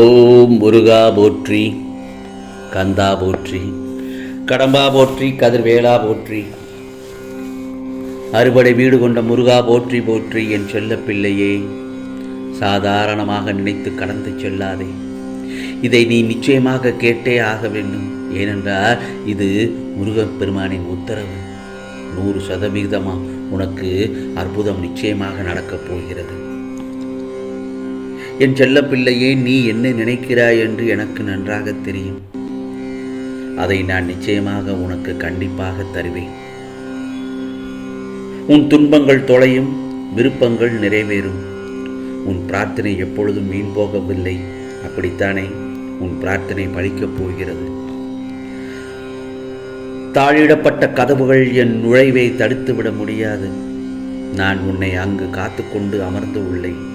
ஓம் முருகா போற்றி கந்தா போற்றி கடம்பா போற்றி கதிர்வேலா போற்றி அறுபடை வீடு கொண்ட முருகா போற்றி போற்றி என் செல்ல பிள்ளையே சாதாரணமாக நினைத்து கடந்து செல்லாதே. இதை நீ நிச்சயமாக கேட்டே ஆக வேண்டும். ஏனென்றால் இது முருகப்பெருமானின் உத்தரவு. நூறு சதவிகிதமாக உனக்கு அற்புதம் நிச்சயமாக நடக்கப் போகிறது. என் செல்ல பிள்ளையே நீ என்ன நினைக்கிறாய் என்று எனக்கு நன்றாக தெரியும். அதை நான் நிச்சயமாக உனக்கு கண்டிப்பாக தருவேன். உன் துன்பங்கள் தொலையும் விருப்பங்கள் நிறைவேறும். உன் பிரார்த்தனை எப்பொழுதும் வீண் போகவில்லை. அப்படித்தானே? உன் பிரார்த்தனை பழிக்கப் போகிறது. தாழிடப்பட்ட கதவுகள் என் நுழைவை தடுத்துவிட முடியாது. நான் உன்னை அங்கு காத்துக்கொண்டு அமர்ந்து உள்ளேன்.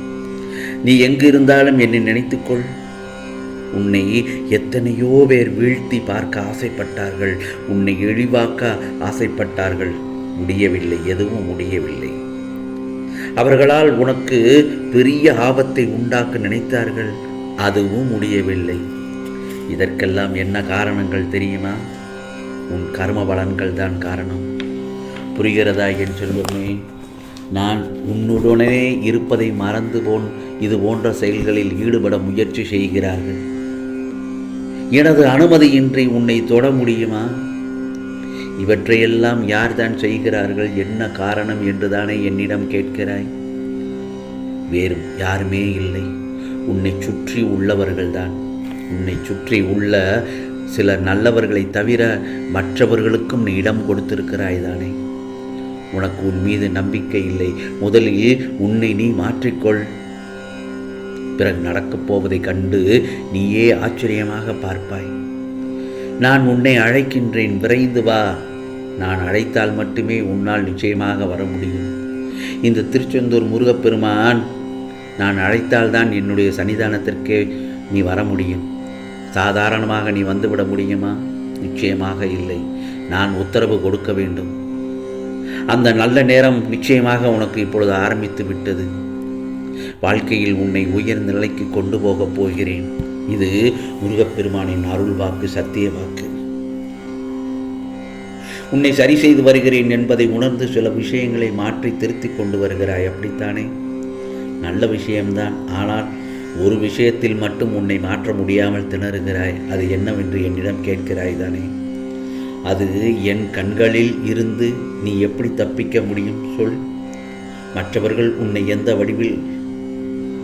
நீ எங்கு இருந்தாலும் என்னை நினைத்துக்கொள். உன்னை எத்தனையோ பேர் வீழ்த்தி பார்க்க ஆசைப்பட்டார்கள். உன்னை இழிவாக்க ஆசைப்பட்டார்கள். முடியவில்லை எதுவும் முடியவில்லை. அவர்களால் உனக்கு பெரிய ஆபத்தை உண்டாக்க நினைத்தார்கள். அதுவும் முடியவில்லை. இதற்கெல்லாம் என்ன காரணங்கள் தெரியுமா? உன் கர்ம பலன்கள் தான் காரணம். புரிகிறதா என் செல்வமே? நான் உன்னுடனே இருப்பதை மறந்து போன் இது போன்ற செயல்களில் ஈடுபட முயற்சி செய்கிறார்கள். எனது அனுமதியின்றி உன்னை தொட முடியுமா? இவற்றையெல்லாம் யார்தான் செய்கிறார்கள்? என்ன காரணம் என்றுதானே என்னிடம் கேட்கிறாய்? வேறு யாருமே இல்லை. உன்னை சுற்றி உள்ளவர்கள்தான். உன்னை சுற்றி உள்ள சில நல்லவர்களை தவிர மற்றவர்களுக்கும் நீ இடம் கொடுத்திருக்கிறாய் தானே உனக்கு உன் மீது நம்பிக்கை இல்லை. முதலில் உன்னை நீ மாற்றிக்கொள். பிறகு நடக்கப் போவதைக் கண்டு நீயே ஆச்சரியமாக பார்ப்பாய். நான் உன்னை அழைக்கின்றேன் விரைந்து வா. நான் அழைத்தால் மட்டுமே உன்னால் நிச்சயமாக வர முடியும். இந்த திருச்செந்தூர் முருகப்பெருமான் நான் அழைத்தால்தான் என்னுடைய சன்னிதானத்திற்கே நீ வர முடியும். சாதாரணமாக நீ வந்துவிட முடியுமா? நிச்சயமாக இல்லை. நான் உத்தரவு கொடுக்க வேண்டும். அந்த நல்ல நேரம் நிச்சயமாக உனக்கு இப்பொழுது ஆரம்பித்து விட்டது. வாழ்க்கையில் உன்னை உயர்ந்த நிலைக்கு கொண்டு போகப் போகிறேன். இது முருகப்பெருமானின் அருள் வாக்கு சத்திய வாக்கு. உன்னை சரி செய்து வருகிறேன் என்பதை உணர்ந்து சில விஷயங்களை மாற்றி திருத்திக் கொண்டு வருகிறாய். அப்படித்தானே? நல்ல விஷயம்தான். ஆனால் ஒரு விஷயத்தில் மட்டும் உன்னை மாற்ற முடியாமல் திணறுகிறாய். அது என்னவென்று என்னிடம் கேட்கிறாய் தானே? அது என் கண்களில் இருந்து நீ எப்படி தப்பிக்க முடியும் சொல். மற்றவர்கள் உன்னை எந்த வடிவில்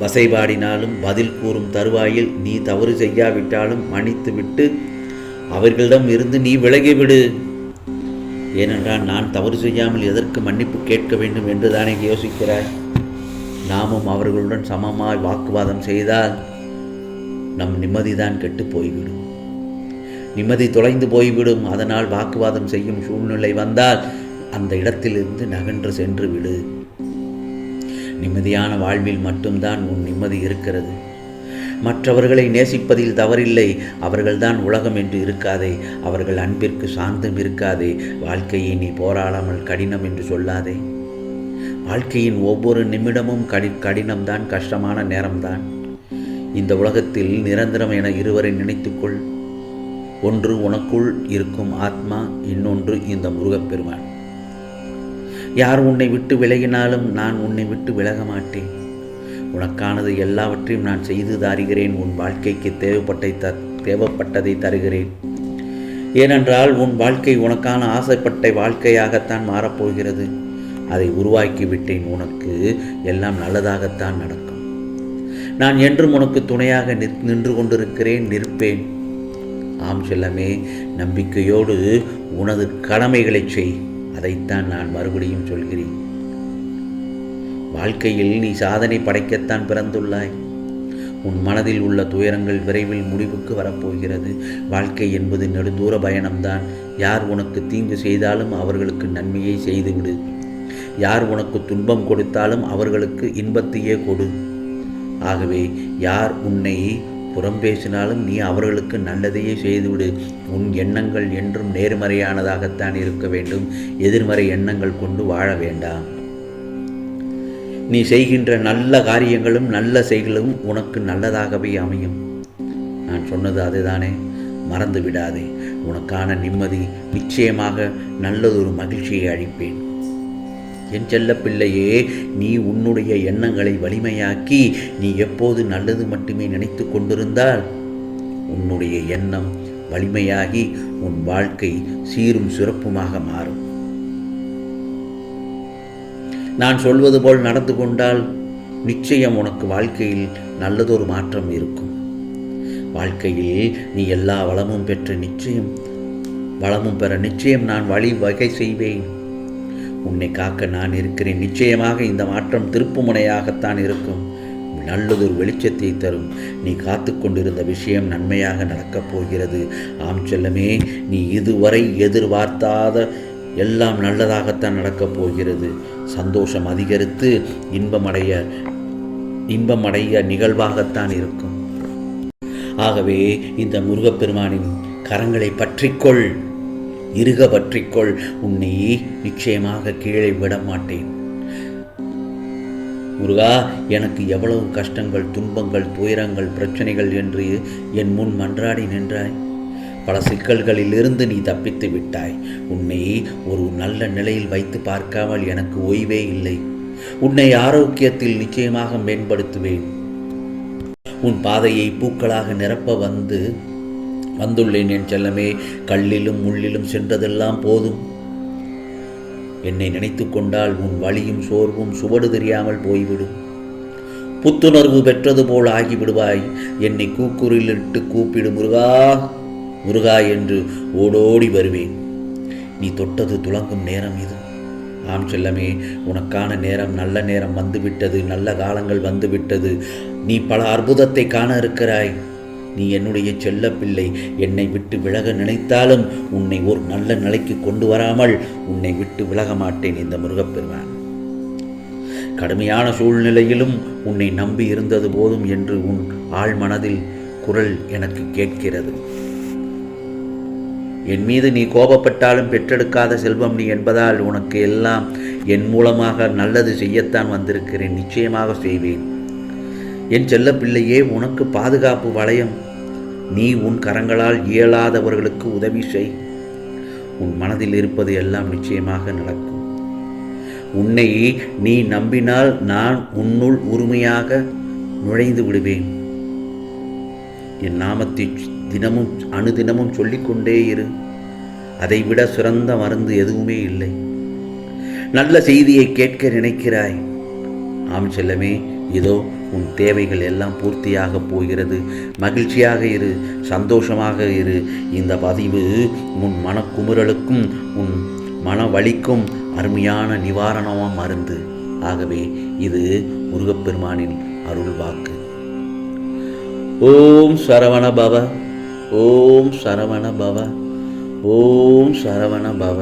வசைபாடினாலும் பதில் கூறும் தருவாயில் நீ தவறு செய்யாவிட்டாலும் மன்னித்துவிட்டு அவர்களிடம் இருந்து நீ விலகிவிடு. ஏனென்றால் நான் தவறு செய்யாமல் எதற்கு மன்னிப்பு கேட்க வேண்டும் என்று தானே யோசிக்கிறாய். நாமும் அவர்களுடன் சமமாய் வாக்குவாதம் செய்தால் நம் நிம்மதிதான் கெட்டு போய்விடும். நிம்மதி தொலைந்து போய்விடும். அதனால் வாக்குவாதம் செய்யும் சூழ்நிலை வந்தால் அந்த இடத்திலிருந்து நகன்று சென்று விடு. நிம்மதியான வாழ்வில் மட்டும்தான் உன் நிம்மதி இருக்கிறது. மற்றவர்களை நேசிப்பதில் தவறில்லை. அவர்கள்தான் உலகம் என்று இருக்காதே. அவர்கள் அன்பிற்கு சாந்தம் இருக்காதே. வாழ்க்கையை நீ போராடாமல் கடினம் என்று சொல்லாதே. வாழ்க்கையின் ஒவ்வொரு நிமிடமும் கடி கடினம்தான் கஷ்டமான நேரம்தான். இந்த உலகத்தில் நிரந்தரம் என இருவரை நினைத்துக்கொள். ஒன்று உனக்குள் இருக்கும் ஆத்மா இன்னொன்று இந்த முருகப்பெருமான். யார் உன்னை விட்டு விலகினாலும் நான் உன்னை விட்டு விலக மாட்டேன். உனக்கானது எல்லாவற்றையும் நான் செய்து தாருகிறேன். உன் வாழ்க்கைக்கு தேவைப்பட்டை த தேவைப்பட்டதை தருகிறேன். ஏனென்றால் உன் வாழ்க்கை உனக்கான ஆசைப்பட்ட வாழ்க்கையாகத்தான் மாறப்போகிறது. அதை உருவாக்கி விட்டேன். உனக்கு எல்லாம் நல்லதாகத்தான் நடக்கும். நான் என்றும் உனக்கு துணையாக நின்று கொண்டிருக்கிறேன். நிற்பேன். ஆம் செல்லமே நம்பிக்கையோடு உனது கடமைகளை செய். அதைத்தான் நான் மறுபடியும் சொல்கிறேன். வாழ்க்கையில் நீ சாதனை படைக்கத்தான் பிறந்துள்ளாய். உன் மனதில் உள்ள துயரங்கள் விரைவில் முடிவுக்கு வரப்போகிறது. வாழ்க்கை என்பது நெடுந்தூர பயணம்தான். யார் உனக்கு தீங்கு செய்தாலும் அவர்களுக்கு நன்மையை செய்துவிடு. யார் உனக்கு துன்பம் கொடுத்தாலும் அவர்களுக்கு இன்பத்தையே கொடு. ஆகவே யார் உன்னை புறம் பேசினாலும் நீ அவர்களுக்கு நல்லதையே செய்துவிடு. உன் எண்ணங்கள் என்றும் நேர்மறையானதாகத்தான் இருக்க வேண்டும். எதிர்மறை எண்ணங்கள் கொண்டு வாழ வேண்டாம். நீ செய்கின்ற நல்ல காரியங்களும் நல்ல செயல்களும் உனக்கு நல்லதாகவே அமையும். நான் சொன்னது அதுதானே. மறந்து விடாதே உனக்கான நிம்மதி நிச்சயமாக நல்லதொரு மகிழ்ச்சியை அளிப்பேன். என் செல்ல பிள்ளையே நீ உன்னுடைய எண்ணங்களை வலிமையாக்கி நீ எப்போது நல்லது மட்டுமே நினைத்து கொண்டிருந்தால் உன்னுடைய எண்ணம் வலிமையாகி உன் வாழ்க்கை சீரும் சிறப்புமாக மாறும். நான் சொல்வது போல் நடந்து கொண்டால் நிச்சயம் உனக்கு வாழ்க்கையில் நல்லதொரு மாற்றம் இருக்கும். வாழ்க்கையில் நீ எல்லா வளமும் பெற்ற நிச்சயம் வளமும் பெற நிச்சயம் நான் வழி வகை செய்வேன். உன்னை காக்க நான் இருக்கிறேன். நிச்சயமாக இந்த மாற்றம் திருப்புமுனையாகத்தான் இருக்கும். நல்லதொரு வெளிச்சத்தை தரும். நீ காத்து கொண்டிருந்த விஷயம் நன்மையாக நடக்கப் போகிறது. ஆம் செல்லமே நீ இதுவரை எதிர்பார்த்தாத எல்லாம் நல்லதாகத்தான் நடக்கப் போகிறது. சந்தோஷம் அதிகரித்து இன்பமடைய இன்பமடைய நிகழ்வாகத்தான் இருக்கும். ஆகவே இந்த முருகப்பெருமானின் கரங்களை பற்றிக்கொள் இருக பற்றிக்கொள் உன்னை நிச்சயமாக கீழே விட மாட்டேன் முருகா எனக்கு எவ்வளவு கஷ்டங்கள் துன்பங்கள் துயரங்கள் பிரச்சனைகள் என்று என் முன் மன்றாடி நின்றாய். பல சிக்கல்களிலிருந்து நீ தப்பித்து விட்டாய். உன்னை ஒரு நல்ல நிலையில் வைத்து பார்க்காமல் எனக்கு ஓய்வே இல்லை. உன்னை ஆரோக்கியத்தில் நிச்சயமாக மேம்படுத்துவேன். உன் பாதையை பூக்களாக நிரப்ப வந்து வந்துள்ளேன் என் செல்லமே கல்லிலும் முள்ளிலும் சென்றதெல்லாம் போதும். என்னை நினைத்து கொண்டால் உன் வழியும் சோர்வும் சுவடு தெரியாமல் போய்விடும். புத்துணர்வு பெற்றது போல் ஆகிவிடுவாய். என்னை கூக்குரிலிட்டு கூப்பிடு முருகா முருகா என்று ஓடோடி வருவேன். நீ தொட்டது துளங்கும் நேரம் இது. ஆம் செல்லமே உனக்கான நேரம் நல்ல நேரம் வந்துவிட்டது நல்ல காலங்கள் வந்துவிட்டது. நீ பல அற்புதத்தை காண இருக்கிறாய். நீ என்னுடைய செல்ல பிள்ளை. என்னை விட்டு விலக நினைத்தாலும் உன்னை ஒரு நல்ல நிலைக்கு கொண்டு வராமல் உன்னை விட்டு விலக மாட்டேன் இந்த முருகப்பெருமான். கடுமையான சூழ்நிலையிலும் உன்னை நம்பி இருந்தது போதும் என்று உன் ஆழ் மனதில் குரல் எனக்கு கேட்கிறது. என் மீது நீ கோபப்பட்டாலும் பெற்றெடுக்காத செல்வம் நீ என்பதால் உனக்கு எல்லாம் என் மூலமாக நல்லது செய்யத்தான் வந்திருக்கிறேன். நிச்சயமாக செய்வேன். என் செல்ல பிள்ளையே உனக்கு பாதுகாப்பு வளையம். நீ உன் கரங்களால் இயலாதவர்களுக்கு உதவி செய். உன் மனதில் இருப்பது எல்லாம் நிச்சயமாக நடக்கும். உன்னை நீ நம்பினால் நான் உன்னுள் உரிமையாக நுழைந்து விடுவேன். என் நாமத்தை தினமும் அணுதினமும் சொல்லிக்கொண்டே இரு. அதைவிட சிறந்த மருந்து எதுவுமே இல்லை. நல்ல செய்தியை கேட்க நினைக்கிறாய். ஆம் செல்லமே இதோ உன் தேவைகள் எல்லாம் பூர்த்தியாக போகிறது. மகிழ்ச்சியாக இரு சந்தோஷமாக இரு. இந்த பதிவு உன் மனக்குமுறலுக்கும் உன் மன வலிக்கும் அருமையான நிவாரணமாக மருந்து ஆகவே இது முருகப்பெருமானின் அருள் வாக்கு. ஓம் சரவண பவ ஓம் சரவண பவ ஓம் சரவண பவ.